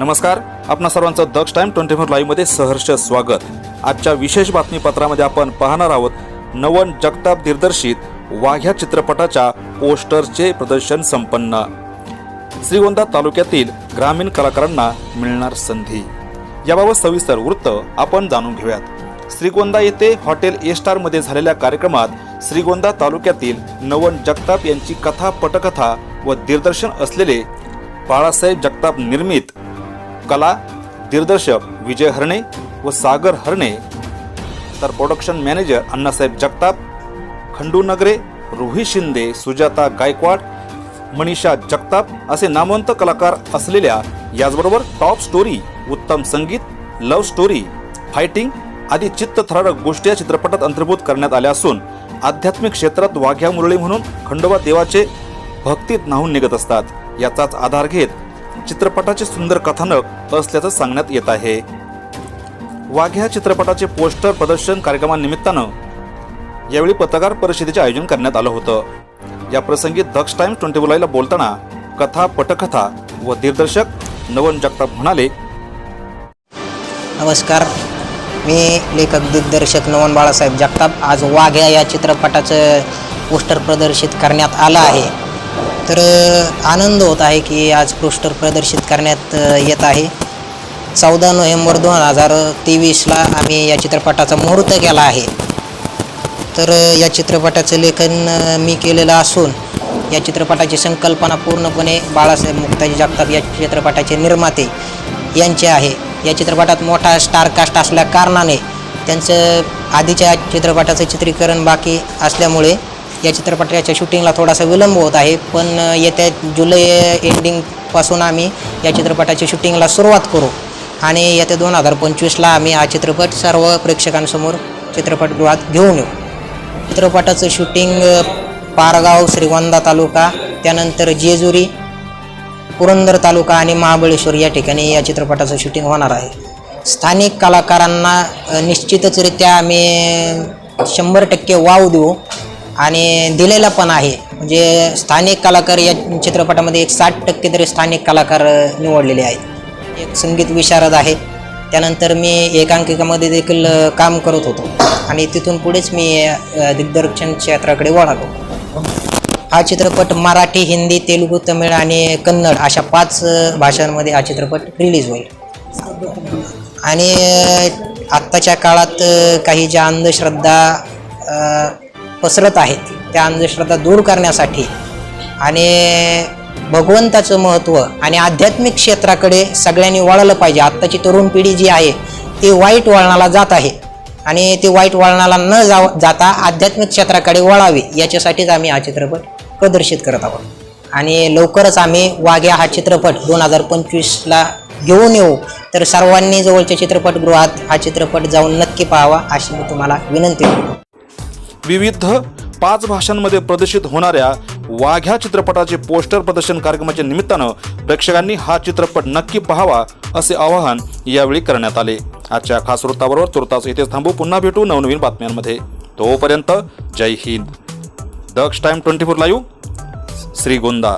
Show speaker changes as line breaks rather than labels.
नमस्कार. आपणा सर्वांचं दक्ष टाइम ट्वेंटी फोर लाईव्हमध्ये सहर्ष स्वागत. आजच्या विशेष बातमीपत्रामध्ये आपण पाहणार आहोत नवन जगताप दिग्दर्शित वाघ्या चित्रपटाच्या पोस्टरचे प्रदर्शन संपन्न. श्रीगोंदा तालुक्यातील ग्रामीण कलाकारांना मिळणार संधी. याबाबत सविस्तर वृत्त आपण जाणून घेऊयात. श्रीगोंदा येथे हॉटेल ए स्टारमध्ये झालेल्या कार्यक्रमात श्रीगोंदा तालुक्यातील नवन जगताप यांची कथा पटकथा व दिग्दर्शन असलेले बाळासाहेब जगताप निर्मित कला दिग्दर्शक विजय हरणे व सागर हरणे. तर प्रोडक्शन मॅनेजर अण्णासाहेब जगताप खंडू नगरे रोही शिंदे सुजाता गायकवाड मनीषा जगताप असे नामवंत कलाकार असलेल्या याचबरोबर टॉप स्टोरी उत्तम संगीत लव्ह स्टोरी फायटिंग आदी चित्तथरारक गोष्टी या चित्रपटात अंतर्भूत करण्यात आल्या असून आध्यात्मिक क्षेत्रात वाघ्या मुरळी म्हणून खंडोबा देवाचे भक्तीत नाहून निघत असतात. याचाच आधार घेत चित्रपटाचे सुंदर कथानक असल्याचं सांगण्यात येत आहे. वाघ्या चित्रपटाचे पोस्टर प्रदर्शन कार्यक्रमानिमित्तानं यावेळी पत्रकार परिषदेचे आयोजन करण्यात आलं होतं. या प्रसंगी दक्ष टाइम्स ट्वेंटी बोलायला बोलताना कथा पटकथा व दिग्दर्शक नवन जगताप म्हणाले
नमस्कार. मी लेखक दिग्दर्शक नवन बाळासाहेब जगताप. आज वाघ्या या चित्रपटाचं पोस्टर प्रदर्शित करण्यात आलं आहे. तर आनंद होत आहे की आज पोस्टर प्रदर्शित करण्यात येत आहे. चौदा नोव्हेंबर दोन हजार तेवीसला आम्ही या चित्रपटाचा मुहूर्त केला आहे. तर या चित्रपटाचं लेखन मी केलेलं असून या चित्रपटाची संकल्पना पूर्णपणे बाळासाहेब मुक्ताजी जगताप या चित्रपटाचे निर्माते यांचे आहे. या चित्रपटात मोठा स्टारकास्ट असल्या कारणाने त्यांचं आधीच्या चित्रपटाचं चित्रीकरण बाकी असल्यामुळे या चित्रपटाच्या शूटिंगला थोडासा विलंब होत आहे पण येत्या जुलै एंडिंगपासून आम्ही या चित्रपटाच्या शूटिंगला सुरुवात करू. आणि येत्या दोन हजार पंचवीसला आम्ही हा चित्रपट सर्व प्रेक्षकांसमोर चित्रपटगृहात घेऊन येऊ. चित्रपटाचं शूटिंग पारगाव श्रीगोंदा तालुका त्यानंतर जेजुरी पुरंदर तालुका आणि महाबळेश्वर या ठिकाणी या चित्रपटाचं शूटिंग होणार आहे. स्थानिक कलाकारांना अ, निश्चितचरित्या आम्ही शंभर टक्के वाव देऊ. आणि दिलेला पण आहे. म्हणजे स्थानिक कलाकार या चित्रपटामध्ये एक साठ टक्के तरी स्थानिक कलाकार निवडलेले आहेत. एक संगीत विशारद आहे. त्यानंतर मी एकांकिकामध्ये देखील काम करत होतो. आणि तिथून पुढेच मी दिग्दर्शन क्षेत्राकडे वळालो. हा चित्रपट मराठी हिंदी तेलुगू तमिळ आणि कन्नड अशा पाच भाषांमध्ये हा चित्रपट रिलीज होईल. आणि आत्ताच्या काळात काही ज्या अंधश्रद्धा पसरत आहेत. त्या अंधश्रद्धा दूर करण्यासाठी आणि भगवंताचं महत्त्व आणि आध्यात्मिक क्षेत्राकडे सगळ्यांनी वळलं पाहिजे. आत्ताची तरुण पिढी जी आहे ती वाईट वळणाला जात आहे. आणि ती वाईट वळणाला न जाव जाता आध्यात्मिक क्षेत्राकडे वळावी याच्यासाठीच आम्ही हा चित्रपट प्रदर्शित करत आहोत. आणि लवकरच आम्ही वाघ्या हा चित्रपट दोन हजार पंचवीसला घेऊन येऊ. तर सर्वांनी जवळच्या चित्रपटगृहात हा चित्रपट जाऊन नक्की पाहावा अशी मी तुम्हाला विनंती करतो.
विविध पाच भाषांमध्ये प्रदर्शित होणाऱ्या वाघ्या चित्रपटाचे पोस्टर प्रदर्शन कार्यक्रमाच्या निमित्तानं प्रेक्षकांनी हा चित्रपट नक्की पाहावा असे आवाहन यावेळी करण्यात आले. आजच्या खास वृत्ताबरोबर तुर्तास इथेच थांबू पुन्हा भेटू नवनवीन बातम्यांमध्ये. तोपर्यंत जय Hind. Daksh time twenty four live. Shrigonda.